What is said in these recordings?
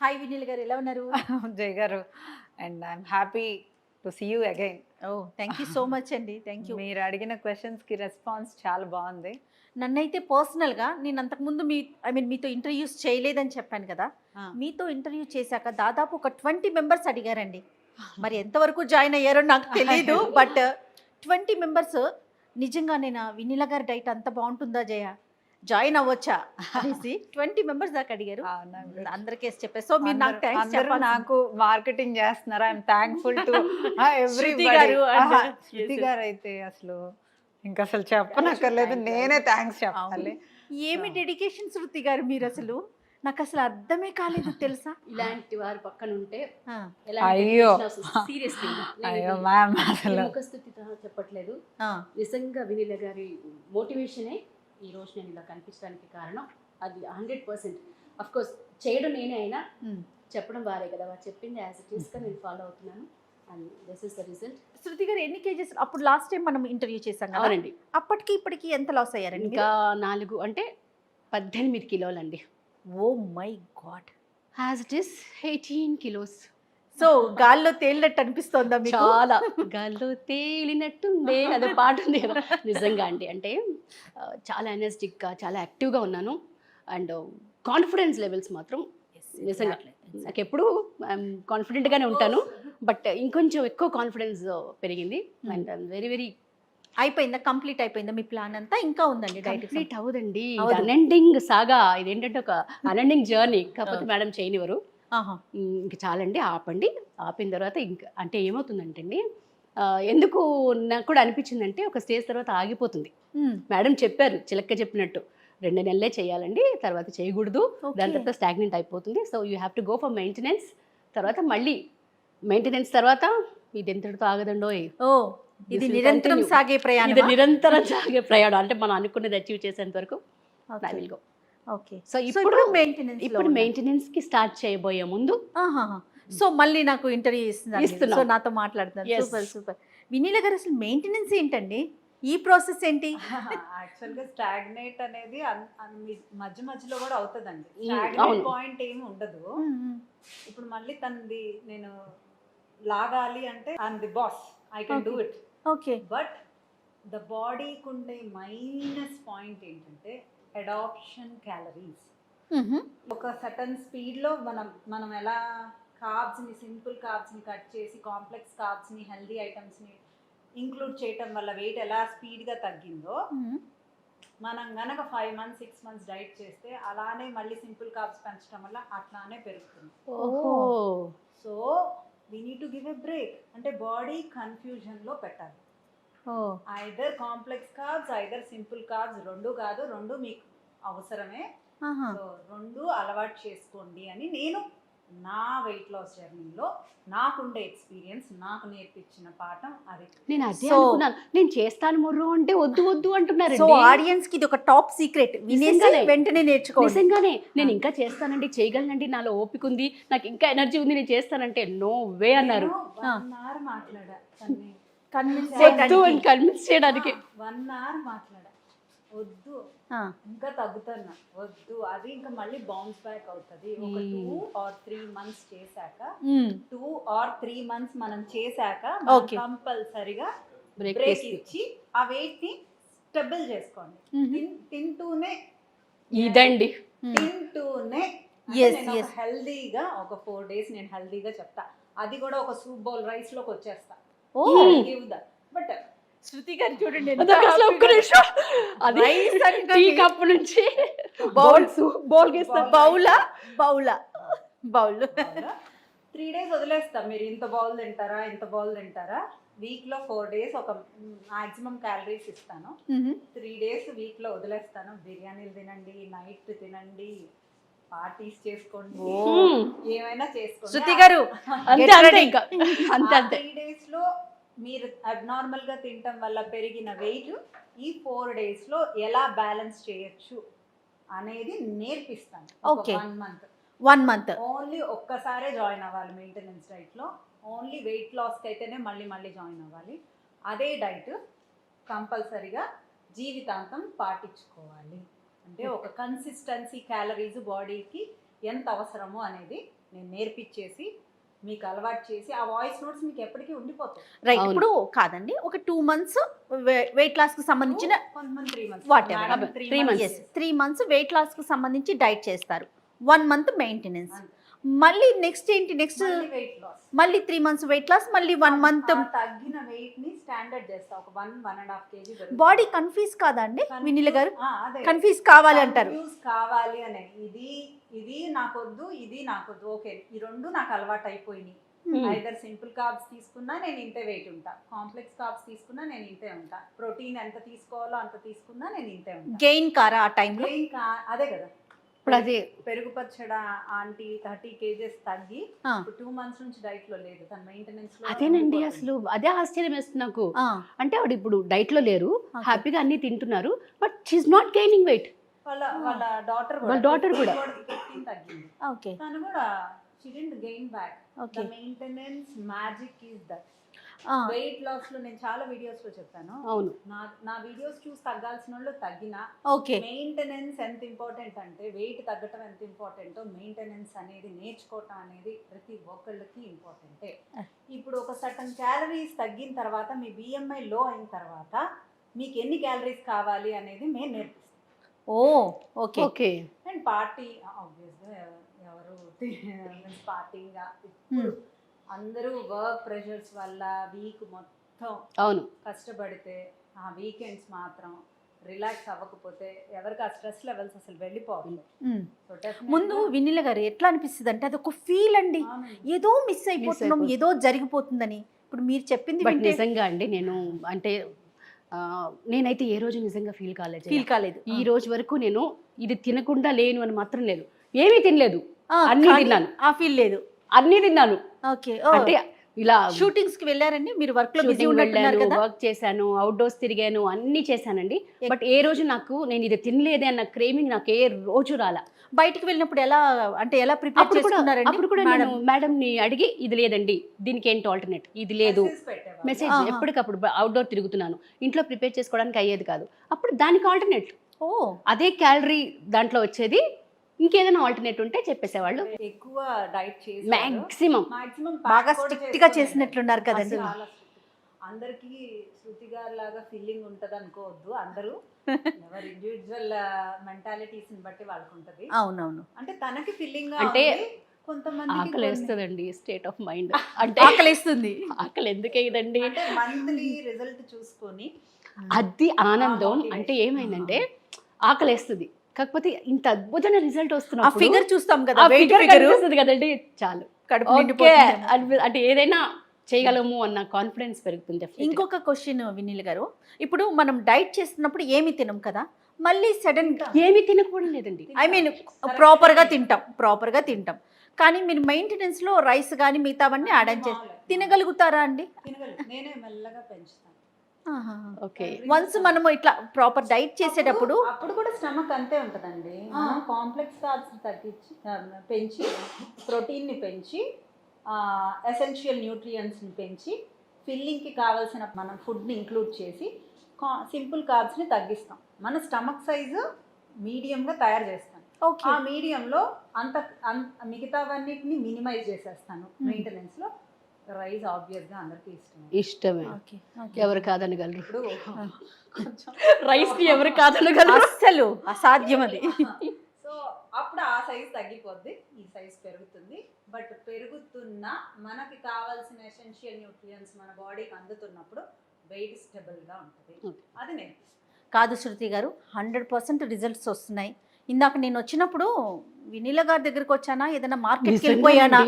Hi Vineel గారు. ఎలా ఉన్నారు? జయ్ గారు. And I'm happy to see you again. Oh thank you so much అండి. థ్యాంక్ యూ మీరు అడిగిన questions కి రెస్పాన్స్ చాలా బాగుంది. నన్నైతే పర్సనల్గా నేను అంతకుముందు మీ ఐ మీన్ మీతో ఇంటర్వ్యూస్ చేయలేదని చెప్పాను కదా. మీతో ఇంటర్వ్యూ చేశాక దాదాపు ఒక ట్వంటీ మెంబర్స్ అడిగారండి. మరి ఎంతవరకు జాయిన్ అయ్యారో నాకు తెలియదు బట్ ట్వంటీ మెంబర్స్ నిజంగా నేను వినీల గారి డైట్ అంత బాగుంటుందా జయ? జాయిన్ అవ్వచ్చా అనేసి ట్వంటీ మెంబర్స్ దాకా అడిగారు. అందరికేసి చెప్పారు సో మీరు నాకు థ్యాంక్స్ చెప్పాలి నాకు మార్కెటింగ్ చేస్తున్నారు? ఐఎమ్ థ్యాంక్ఫుల్ టు శృతి గారు గారు అయితే అసలు ఇంకా అసలు చెప్పనక్కర్లేదు. నేనే థ్యాంక్స్ చెప్పాలి. ఏమి డెడికేషన్ శృతి గారు మీరు అసలు? నాకు అసలు అర్థమే కాలేదు తెలుసా? ఇలాంటి వారు పక్కన ఉంటే అయ్యో. సీరియస్లీ అయ్యో మ్యామ్ అసలు. చెప్పట్లేదు. ఆ, నిజంగా వినీల గారి మోటివేషనే ఈ రోజు నేను ఇలా కనిపించడానికి కారణం అది హండ్రెడ్ పర్సెంట్ కోర్స్ చేయడం నేనే అయినా ఉమ్. చెప్పడం వారే కదా. వారు చెప్పింది యాజ్ ఇట్ ఈస్గా నేను ఫాలో అవుతున్నాను. And this is the result Shruti గారు ఎన్ని కేజెస్? అప్పుడు లాస్ట్ టైం మనం ఇంటర్వ్యూ చేసాం కదా. అవునండి. అప్పటికి ఇప్పటికి ఎంత లాస్ అయ్యారండి ఇంకా నాలుగు అంటే పద్దెనిమిది కిలోలండి. ఓ my god as it is eighteen kilos so గాల్లో తేలినట్టు అనిపిస్తోందా మీకు? చాలా. గాల్లో తేలినట్టుందే అదే పాట ఉంది కదా. నిజంగా అండి. అంటే చాలా ఎనర్జెటిక్గా చాలా యాక్టివ్గా ఉన్నాను. అండ్ కాన్ఫిడెన్స్ లెవెల్స్ మాత్రం నిజంగా నాకు ఎప్పుడు కాన్ఫిడెంట్గానే ఉంటాను. బట్ ఇంకొంచెం ఎక్కువ కాన్ఫిడెన్స్ పెరిగింది. అండ్ వెరీ వెరీ అయిపోయిందా? కంప్లీట్ అయిపోయిందా మీ ప్లాన్ అంతా? ఇంకా ఉందండి కంప్లీట్ అవ్వదండి. అన్ఎండింగ్ సాగా ఇదేంటంటే ఒక అన్ఎండింగ్ జర్నీ కాకపోతే అవును. మేడం చేయనివ్వరు. ఇంక చాలండి ఆపండి. ఆపిన తర్వాత ఇంక అంటే ఏమవుతుందంటే అండి ఎందుకు నాకు కూడా అనిపించిందంటే ఒక స్టేజ్ తర్వాత ఆగిపోతుంది. మేడం చెప్పారు చిలక్క చెప్పినట్టు. రెండు నెలలే చేయాలండి తర్వాత చేయకూడదు. దాని తర్వాత స్టాగ్నెంట్ అయిపోతుంది. So you have to go for maintenance. తర్వాత మళ్ళీ మెయింటెనెన్స్ తర్వాత ఇది ఎంతటితో ఆగదండో ఓ ఇది నిరంతరం. సాగే ఇది ప్రయాణం నిరంతరం సాగే ప్రయాణం. అంటే మనం అనుకున్నది అచీవ్ చేసేంత వరకు I will go okay. So ఇప్పుడు మెయింటెనెన్స్ ఇప్పుడు మెయింటెనెన్స్కి స్టార్ట్ చేయబోయే ముందు సో మళ్ళీ నాకు ఇంటర్వ్యూ ఇస్తున్నారు ఇస్తున్నాం. సో నాతో మాట్లాడుతున్నారు. సూపర్ సూపర్ వినీల గారు అసలు మెయింటెనెన్స్ ఏంటండి? ఈ ప్రాసెస్ ఏంటి? యాక్చువల్గా స్టాగ్నేట్ అనేది మధ్య మధ్యలో కూడా అవుతుందండి. పాయింట్ ఏమి ఉండదు. ఇప్పుడు మళ్ళీ తనది నేను లాగాలి అంటే I'm the boss I can do it okay but the బాడీకి ఉండే మైనస్ పాయింట్ ఏంటంటే అడాప్షన్ క్యాలరీస్ మ్హూ. ఒక సటన్ స్పీడ్లో మనం మనం ఎలా కార్బ్స్ని సింపుల్ కార్బ్స్ని కట్ చేసి కాంప్లెక్స్ కార్బ్స్ని హెల్దీ ఐటమ్స్ని ఇంక్లూడ్ చేయటం వల్ల వెయిట్ ఎలా స్పీడ్గా తగ్గిందో మ్మ్. మనం గనక five months six months diet చేస్తే అలానే మళ్ళీ సింపుల్ కార్బ్స్ పెంచడం వల్ల అట్లానే పెరుగుతుంది ఓహో. So we need to give a break అంటే బాడీ కన్ఫ్యూజన్లో పెట్టాలి either complex carbs either simple carbs రెండు కాదు రెండు మీకు అవసరమే. సో రెండు అలవాటు చేసుకోండి అని నేను నా వెయిట్ లాస్ జర్నీలో నాకుండే ఎక్స్పీరియన్స్ నాకు నేర్పించిన పాఠం అది. నేను అదే అనుకున్నాను. నేను చేస్తాను మొర్రు అంటే వద్దు వద్దు అంటున్నారు సో ఆడియన్స్కి ఇది ఒక టాప్ సీక్రెట్. వెంటనే నేర్చుకోండి. నిజంగానే. నేను ఇంకా చేస్తానండి చేయగలనండి నాలో ఓపిక ఉంది నాకు ఇంకా ఎనర్జీ ఉంది నేను చేస్తానంటే నో వే అన్నారు. వన్ అవర్ మాట్లాడా వద్దు అని కన్విన్స్ చేయడానికి. వన్ అవర్ మాట్లాడా. వద్దు. ఇంకా తగ్గుతున్నా. వద్దు. అది ఇంకా మళ్ళీ బౌన్స్ బ్యాక్ అవుతుంది. ఒక టూ ఆర్ త్రీ మంత్స్ చేశాక టూ ఆర్ త్రీ మంత్స్ మనం చేశాక. కంపల్సరిగా బ్రేక్ ఇచ్చి ఆ వెయిట్ని స్టెబుల్ చేసుకోండి. తింటూనే ఇదండి. తింటూనే. హెల్దీగా ఒక ఫోర్ డేస్ నేను హెల్దీగా చెప్తా. అది కూడా ఒక సూప్ బౌల్ రైస్లోకి వచ్చేస్తా. బట్ శృతి గారు చూడండి. అది టీ కప్ నుంచి బౌల్ బౌల్ బౌలా బౌలా. బౌల్ త్రీ డేస్ వదిలేస్తా మీరు. ఇంత బౌల్ తింటారా ఇంత బౌల్ తింటారా? వీక్లో ఫోర్ డేస్ ఒక మాక్సిమం క్యాలరీస్ ఇస్తాను. త్రీ డేస్ వీక్లో వదిలేస్తాను. బిర్యానీలు తినండి నైట్ తినండి పార్టీస్ చేసుకోండి. ఏమైనా చేసుకోండి. శృతి గారు అంతే అంతే. ఇంకా. అంతే అంతే. త్రీ డేస్లో మీరు అబ్నార్మల్గా తినటం వల్ల పెరిగిన వెయిట్ ఈ ఫోర్ డేస్లో ఎలా బ్యాలెన్స్ చేయొచ్చు అనేది నేర్పిస్తాను. Okay. One month one month only ఒక్కసారే జాయిన్ అవ్వాలి మెయింటెనెన్స్ డైట్లో ఓన్లీ వెయిట్ లాస్కి అయితేనే మళ్ళీ మళ్ళీ జాయిన్ అవ్వాలి. అదే డైట్ కంపల్సరిగా జీవితాంతం పాటించుకోవాలి. అంటే ఒక కన్సిస్టెన్సీ క్యాలరీస్ బాడీకి ఎంత అవసరమో అనేది నేను నేర్పించేసి మీకు అలవాటు చేసి ఆ వాయిస్ నోట్స్ మీకు ఎప్పటికీ ఉండిపోతాయి. రైట్. ఇప్పుడు కాదండి ఒక టూ మంత్స్ వెయిట్ లాస్కు సంబంధించిన three months three months weight లాస్కు సంబంధించి డైట్ చేస్తారు. One month maintenance. మళ్ళీ నెక్స్ట్ ఏంటి? నెక్స్ట్ వెయిట్ లాస్ మళ్ళీ త్రీ మంత్స్ వెయిట్ లాస్ మళ్ళీ వన్ మంత్ తగ్గిన వెయిట్ని స్టాండర్డ్ చేస్తా. ఒక one one and half kg body confuse కాదా అండి? వినిల గారు? అదే. కన్ఫ్యూజ్ కావాలి అంటారు. కావాలి అనే. ఇది ఇది నాకొద్దు ఇది నాకొద్దు. ఓకే ఈ రెండు నాకు అలవాటు అయిపోయినాయి. ఐదర్ సింపుల్ కార్బ్స్ తీసుకున్నా నేను ఇంతే వెయిట్ ఉంటా. కాంప్లెక్స్ కార్బ్స్ తీసుకున్నా నేను ఇంతే ఉంటా. ప్రోటీన్ ఎంత తీసుకోవాలో అంత తీసుకున్నా నేను ఇంతే ఉంటా. గెయిన్ కారా ఆ టైంలో ఇంకా అదే కదా. ఇప్పుడు అదే పెరుగు పచ్చడ ఆంటీ థర్టీ కేజెస్ తగ్గి టూ మంత్స్ నుంచి డైట్లో లేదు. తన మెయింటెనెన్స్ అదేనండి. అసలు అదే ఆశ్చర్యం వేస్తుంది నాకు. అంటే ఆవిడ ఇప్పుడు డైట్లో లేరు. హ్యాపీగా అన్ని తింటున్నారు but she's not gaining weight వాళ్ళ వాళ్ళ డాటర్ వాళ్ళ daughter కూడా. తగ్గింది. ఓకే. తను కూడా she didn't gain back maintenance magic is that weight లాస్లో నేను చాలా వీడియోస్లో చెప్పాను. అవును. నా నా వీడియోస్ చూసి తగ్గాల్సిన వాళ్ళు తగ్గినా ఓకే. మెయింటెనెన్స్ ఎంత ఇంపార్టెంట్ అంటే వెయిట్ తగ్గటం ఎంత ఇంపార్టెంటో మెయింటెనెన్స్ అనేది నేర్చుకోవటం అనేది ప్రతి ఒక్కళ్ళకి ఇంపార్టెంటే. ఇప్పుడు ఒక సటన్ క్యాలరీస్ తగ్గిన తర్వాత మీ బిఎంఐ లో అయిన తర్వాత మీకు ఎన్ని క్యాలరీస్ కావాలి అనేది మేము నేర్పిస్తాం. Oh okay. Okay. And party ఆబ్వియస్గా ఎవరు పార్టీగా ఇప్పుడు అందరూ వర్క్ ప్రెషర్స్ వల్ల వీక్ మొత్తం అవును. కష్టపడితే ఆ వీకెండ్స్ మాత్రం రిలాక్స్ అవ్వకపోతే ఎవరికి ఆ స్ట్రెస్ లెవెల్స్ అసలు వెళ్ళిపోవాలి ముందు వినిల గారు ఎట్లా అనిపిస్తుంది అంటే అది ఒక ఫీల్ అండి. ఏదో మిస్ అయిపోతున్నాం. ఏదో జరిగిపోతుందని. ఇప్పుడు మీరు చెప్పింది బట్ నిజంగా అండి నేను అంటే నేనైతే ఏ రోజు నిజంగా ఫీల్ కాలేదు. ఫీల్ కాలేదు. ఈ రోజు వరకు నేను ఇది తినకుండా లేను అని మాత్రం లేదు. ఏమీ తినలేదు. అన్నీ తిన్నాను. ఆ ఫీల్ లేదు. అన్నీ తిన్నాను. ఓకే. అంటే ఇలా షూటింగ్స్కి వెళ్ళారండి? మీరు వర్క్లో బిజీ ఉన్నట్టున్నారు కదా? వర్క్ చేశాను అవుట్డోర్స్ తిరిగాను అన్నీ చేశానండి. బట్ ఏ రోజు నాకు నేను ఇది తినలేదే అన్న క్రేమింగ్ నాకు ఏ రోజు రాలా. బయటికి వెళ్ళినప్పుడు ఎలా అంటే ఎలా ప్రిపేర్ చేసుకున్నారండి అప్పుడు కూడా నేను మేడం? ని అడిగి ఇది లేదండి దీనికి ఏంటి ఆల్టర్నేట్? ఇది లేదు. మెసేజ్. ఎప్పటికప్పుడు అవుట్డోర్ తిరుగుతున్నాను. ఇంట్లో ప్రిపేర్ చేసుకోవడానికి అయ్యేది కాదు. అప్పుడు దానికి ఆల్టర్నేట్. ఓ. అదే క్యాలరీ దాంట్లో వచ్చేది ఇంకేదైనా ఆల్టర్నేట్ ఉంటే చెప్పేసేవాళ్ళు. ఎక్కువ డైట్ చేసి మాక్సిమం మాక్సిమం బాగా స్ట్రిక్ట్గా చేసినట్లున్నారు కదండి. అందరికీ శృతి గారి లాగా ఫీలింగ్ ఉంటది అనుకోవద్దు. అందరూ ఎవరి ఇండివిజువల్ మెంటాలిటీస్ని బట్టి వాళ్ళకు ఉంటది. అవునవును. అంటే తనకి ఫీలింగ్ అంటే కొంతమంది ఆకలి వేస్తుందండి స్టేట్ ఆఫ్ మైండ్ అంటే ఆకలిస్తుంది. ఆకలి ఎందుకు అంటే మంత్లీ రిజల్ట్ చూసుకొని అది ఆనందం. అంటే ఏమైందంటే ఆకలేస్తుంది. కాకపోతే ఇంత అద్భుతమైన రిజల్ట్ ఆ వస్తున్న ఫిగర్ చూస్తాం కదా ఫిగర్ కనిపిస్తుంది కదండి. చాలు. అంటే ఏదైనా చేయగలము అన్న కాన్ఫిడెన్స్ పెరుగుతుంది. ఇంకొక క్వశ్చన్ వినీల్ గారు. ఇప్పుడు మనం డైట్ చేస్తున్నప్పుడు ఏమి తినం కదా మళ్ళీ సడన్ ఏమీ తినకపోవడం లేదండి. ఐ మీన్ ప్రాపర్గా తింటాం ప్రాపర్గా తింటాం. కానీ మీరు మెయింటెనెన్స్లో రైస్ కానీ మిగతావన్నీ యాడ్ ఆన్ చేసి తినగలుగుతారా అండి? నేనే మెల్లగా పెంచుతాను. ఓకే. వన్స్ మనము ఇట్లా ప్రాపర్ డైట్ చేసేటప్పుడు అప్పుడు- కూడా స్టమక్ అంతే ఉంటదండి. మనం కాంప్లెక్స్ కార్బ్స్ తగ్గించి పెంచి ప్రోటీన్ని పెంచి ఎసెన్షియల్ న్యూట్రియంట్స్ని పెంచి ఫిల్లింగ్కి కావాల్సిన మనం ఫుడ్ని ఇంక్లూడ్ చేసి సింపుల్ కార్బ్స్ని తగ్గిస్తాం. మన స్టమక్ సైజు మీడియం గా తయారు చేస్తాం. ఓకే. ఆ మీడియంలో అంత అంత మిగతావన్నిటిని మినిమైజ్ చేసేస్తాను మెయింటెనెన్స్లో. రైస్ ఆబ్వియస్గా అందరికీ ఇష్టం ఇష్టమే. ఓకే ఎవరు కాదనగలరు. ఇప్పుడు కొంచెం రైస్కి ఎవరు కాదనగలరు? అస్సలు అసాధ్యం అది. సో అప్పుడు ఆ సైజ్ తగ్గిపోద్ది ఈ సైజ్ పెరుగుతుంది. బట్ పెరుగుతున్న మనకి కావాల్సిన ఎసెన్షియల్ న్యూట్రియంట్స్ మన బాడీకి అందుతున్నప్పుడు వెయిట్ స్టెబుల్గా ఉంటుంది. అది నేర్పిస్తాను కాదు శృతి గారు హండ్రెడ్ పర్సెంట్ రిజల్ట్స్ వస్తున్నాయి. ఇందాక నేను వచ్చినప్పుడు వినీల గారి దగ్గరికి వచ్చానా? ఏదైనా మార్కెట్కి వెళ్ళిపోయానా.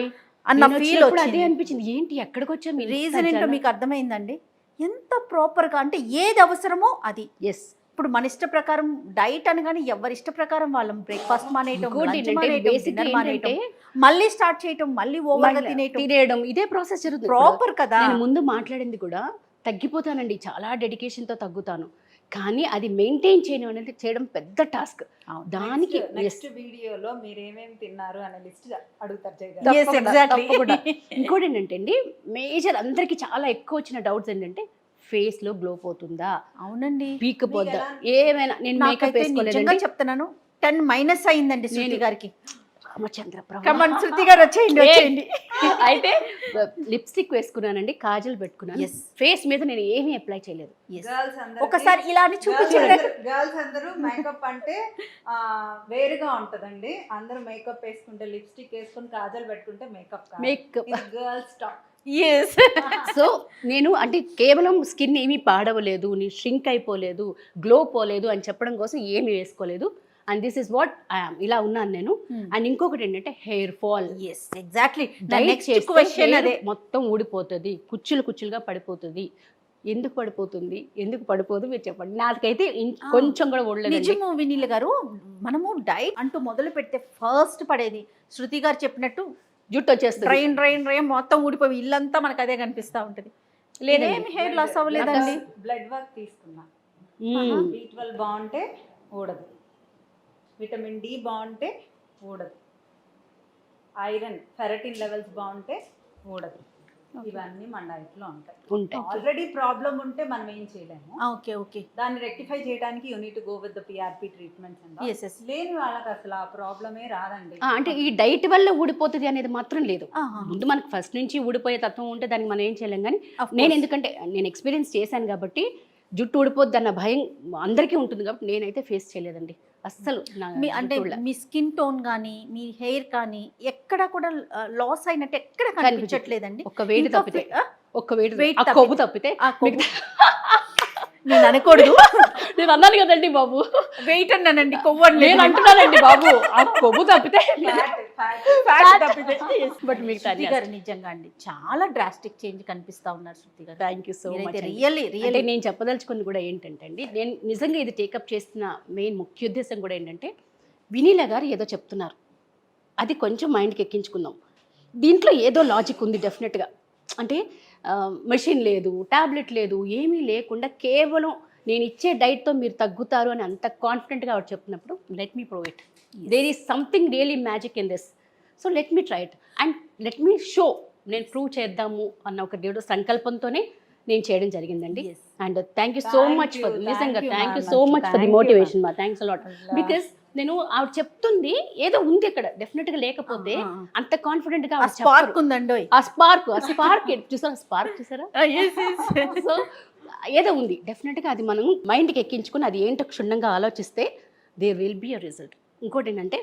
అన్న నేను ఫీల్ అదే అనిపించింది. ఏంటి ఎక్కడికి వచ్చాము రీజన్ ఏంటో మీకు అర్థమైందండి? ఎంత ప్రాపర్గా అంటే ఏది అవసరమో అది. ఎస్ ఇప్పుడు మన ఇష్ట ప్రకారం డైట్ అనగానే ఎవరి ఇష్ట ప్రకారం వాళ్ళం? బ్రేక్ఫాస్ట్ మానేయటం మళ్ళీ స్టార్ట్ చేయటం మళ్ళీ తినేయటం. తినేయడం ఇదే ప్రాసెస్ జరుగుతుంది ప్రాపర్ కదా. నేను ముందు మాట్లాడింది కూడా తగ్గిపోతానండి. చాలా dedication తో తగ్గుతాను. కానీ అది మెయింటైన్ చేయడం అనేది చేయడం పెద్ద టాస్క్. దానికి నెక్స్ట్ వీడియోలో మీరు ఏమేమి తిన్నారు అనే లిస్ట్ అడుగుతారు. ఇంకోటి ఏంటంటే అండి మేజర్ అందరికి చాలా ఎక్కువ వచ్చిన డౌట్స్ ఏంటంటే ఫేస్లో గ్లో పోతుందా? అవునండి. పీక్ పోద్దా ఏమైనా నేను మేకప్ వేసుకోలేదండి. చెప్తున్నాను టెన్ మైనస్ అయిందండి గారికి. రామచంద్ర ప్రభు కమన్ శృతి గారు వచ్చేయండి వచ్చేయండి. అయితే లిప్స్టిక్ వేసుకున్నానండి కాజల్ పెట్టుకున్నాను. ఫేస్ మీద నేను ఏమీ అప్లై చేయలేదు. Yes. గర్ల్స్ అందరూ ఒకసారి ఇలా అని చూపించండి. గర్ల్స్ అందరూ మేకప్ అంటే ఆ, వేరుగా ఉంటదండి. అందరూ మేకప్ వేసుకుంటే లిప్స్టిక్ వేసుకుని కాజల్ పెట్టుకుంటే makeup makeup girls talk yes so నేను అంటే కేవలం స్కిన్ ఏమీ పాడవలేదు నేను షింక్ అయిపోలేదు గ్లో పోలేదు అని చెప్పడం కోసం ఏమీ వేసుకోలేదు. And this is what I'm ఇలా ఉన్నాను నేను. అండ్ ఇంకొకటి ఏంటంటే hair fall yes exactly question hair అదే. మొత్తం ఊడిపోతుంది. కుచ్చులు కుచ్చులుగా పడిపోతుంది. ఎందుకు పడిపోతుంది? ఎందుకు పడిపోదు? మీరు చెప్పండి. నాకైతే. కొంచెం కూడా ఉండలేదు నిజము వినీల్ గారు. మనము డైట్ అంటూ మొదలు పెడితే ఫస్ట్ పడేది. శృతి గారు చెప్పినట్టు జుట్టు వచ్చేస్తుంది. డ్రైన్ డ్రైన్ డ్రైన్ మొత్తం ఊడిపోయి ఇల్లంతా మనకు అదే కనిపిస్తా ఉంటది. లేదండి. ఏమి హెయిర్ లాస్ అవ్వలేదండి? బ్లడ్ వర్క్ తీసుకున్నా. ట్వెల్వ్ బాగుంటే ఊడదు. విటమిన్ డి బాగుంటే ఊడదు. ఐరన్ ఫెరటిన్ లెవెల్స్ బాగుంటే ఊడదు. ఇవన్నీ మన డైట్లో ఉంటాయి. ఆల్రెడీ ప్రాబ్లం ఉంటే మనం ఏం చేయలేము. Okay okay. దాన్ని రెక్టిఫై చేయడానికి you need go with the PRP yes లేని వాళ్ళకి అసలు ఆ ప్రాబ్లమే రాదండి. అంటే ఈ డైట్ వల్ల ఊడిపోతుంది అనేది మాత్రం లేదు. ముందు మనకు ఫస్ట్ నుంచి ఊడిపోయే తత్వం ఉంటే దానికి మనం ఏం చేయలేం కానీ నేను ఎందుకంటే నేను ఎక్స్పీరియన్స్ చేశాను కాబట్టి జుట్టు ఊడిపోద్ది అన్న భయం అందరికీ ఉంటుంది కాబట్టి నేనైతే ఫేస్ చేయలేదండి. అస్సలు మీ అంటే. మీ స్కిన్ టోన్ కానీ మీ హెయిర్ కానీ ఎక్కడ కూడా లాస్ అయినట్టు ఎక్కడ కనిపించట్లేదండి ఒక్క వేడి తప్పితే? ఒక్క వేడి ఆ కొవ్వు తప్పితే. నేను అనకూడదు. నేను అన్నాను కదండి బాబు. వెయిట్ అన్నానండి కొవ్వు నేను. అంటున్నానండి బాబు. ఆ కొవ్వు తప్పితే. బట్ మీకు శృతి గారు నిజంగా అండి. చాలా డ్రాస్టిక్ చేంజ్ కనిపిస్తా ఉన్నారు శృతి గారు. Thank you so much really really నేను చెప్పదలుచుకుంది కూడా ఏంటంటే అండి నేను నిజంగా ఇది టేకప్ చేస్తున్న మెయిన్ ముఖ్య ఉద్దేశం కూడా ఏంటంటే వినీల గారు ఏదో చెప్తున్నారు. అది కొంచెం మైండ్కి ఎక్కించుకుందాం. దీంట్లో ఏదో లాజిక్ ఉంది డెఫినెట్గా అంటే మెషిన్ లేదు టాబ్లెట్ లేదు ఏమీ లేకుండా కేవలం నేను ఇచ్చే డైట్తో మీరు తగ్గుతారు అని అంత కాన్ఫిడెంట్గా ఆవిడ చెప్తున్నప్పుడు let me prove it there is something really magic in this so let me try it and let me show నేను ప్రూవ్ చేద్దాము అన్న ఒక దేవుడు సంకల్పంతోనే నేను చేయడం జరిగిందండి. And thank you so much for నిజంగా thank you. So much for the motivation మా థ్యాంక్స్ అలాట్ అలా. బికాస్ నేను ఆవిడ చెప్తుంది ఏదో ఉంది అక్కడ డెఫినెట్గా లేకపోతే. అంత కాన్ఫిడెంట్గా స్పార్క్. ఉందండి ఆ స్పార్క్ ఆ స్పార్క్ చూసారా స్పార్క్ చూసారా? సో ఏదో ఉంది. డెఫినెట్గా అది మనం మైండ్కి ఎక్కించుకుని అది ఏంటో క్షుణ్ణంగా ఆలోచిస్తే there will be a result ఇంకోటి ఏంటంటే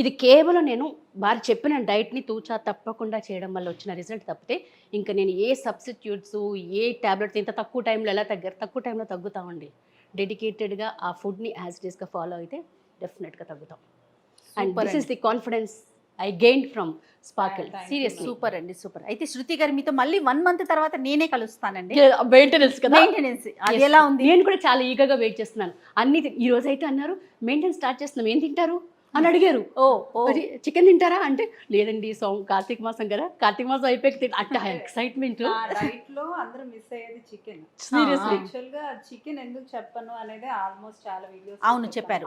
ఇది కేవలం నేను వారు చెప్పిన డైట్ని తూచా తప్పకుండా చేయడం వల్ల వచ్చిన రిజల్ట్ తప్పితే ఇంకా నేను ఏ సబ్స్టిట్యూట్స్ ఏ టాబ్లెట్స్ ఇంత తక్కువ టైంలో ఎలా తగ్గారు? తక్కువ టైంలో తగ్గుతామండి. డెడికేటెడ్గా ఆ ఫుడ్ని యాజ్ ఇట్ ఈస్గా ఫాలో అయితే డెఫినెట్గా తగ్గుతాం. And. This is the confidence I gain from Sparkle seriously super అండి సూపర్ అయితే శృతి గారు మీతో మళ్ళీ వన్ మంత్ తర్వాత నేనే కలుస్తానండి. మెయింటెనెన్స్ కదా? మెయింటెనెన్స్ అది. ఎలా ఉంది? నేను కూడా చాలా ఈగగా వెయిట్ చేస్తున్నాను. అన్ని ఈ రోజు అయితే అన్నారు మెయింటెనెన్స్ స్టార్ట్ చేస్తున్నాం. ఏం తింటారు? అని అడిగారు. ఓ ఓ. చికెన్ తింటారా? అంటే లేదండి సోమ కార్తీక మాసం కదా. కార్తీక మాసం అయిపోయి తింటా అంటే ఎక్సైట్మెంట్ డైట్లో అందరూ మిస్ అయ్యేది చికెన్. సీరియస్లీ యాక్చువల్గా చికెన్ ఎందుకు చెప్పను అనేది ఆల్మోస్ట్ చాలా వీడియోస్ అవును, చెప్పారు.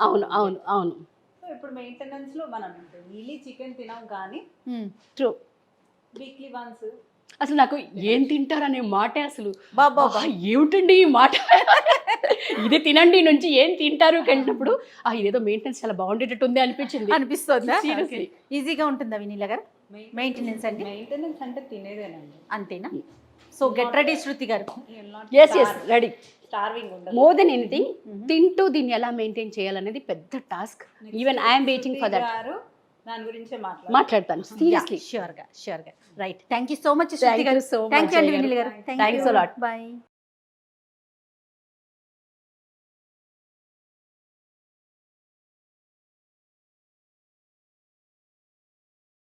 అవును అవును అవును. సో ఇప్పుడు మెయింటెనెన్స్లో మనం డైలీ చికెన్ తినాం కానీ. ట్రూ వీక్లీ వన్స్ అసలు నాకు ఏం తింటారు అనే మాటే అసలు. బాబా "ఆ, ఏమిటండి ఈ మాట? ఇది తినండి నుంచి ఏం తింటారు కంటినప్పుడు ఆ ఇదేదో మెయింటెనెన్స్ చాలా బాగుండేటట్టు ఉంది అనిపించింది. అనిపిస్తుందా. ఈజీగా ఉంటుందా వినీల గారు? Maintenance అండి? మెయింటెనెన్స్ అంటే తినేదేనండి. అంతేనా? సో గెట్ రెడీ శృతి గారు. Yes yes ready more than anything తింటూ దీన్ని ఎలా మెయింటైన్ చేయాలనేది పెద్ద task even I'm waiting for that దాని గురించే మాట్లాడతాను. సీరియస్లీ షూర్గా షూర్గా. Right thank you so much Shruti గారు you so thank you much, అండి అయ్య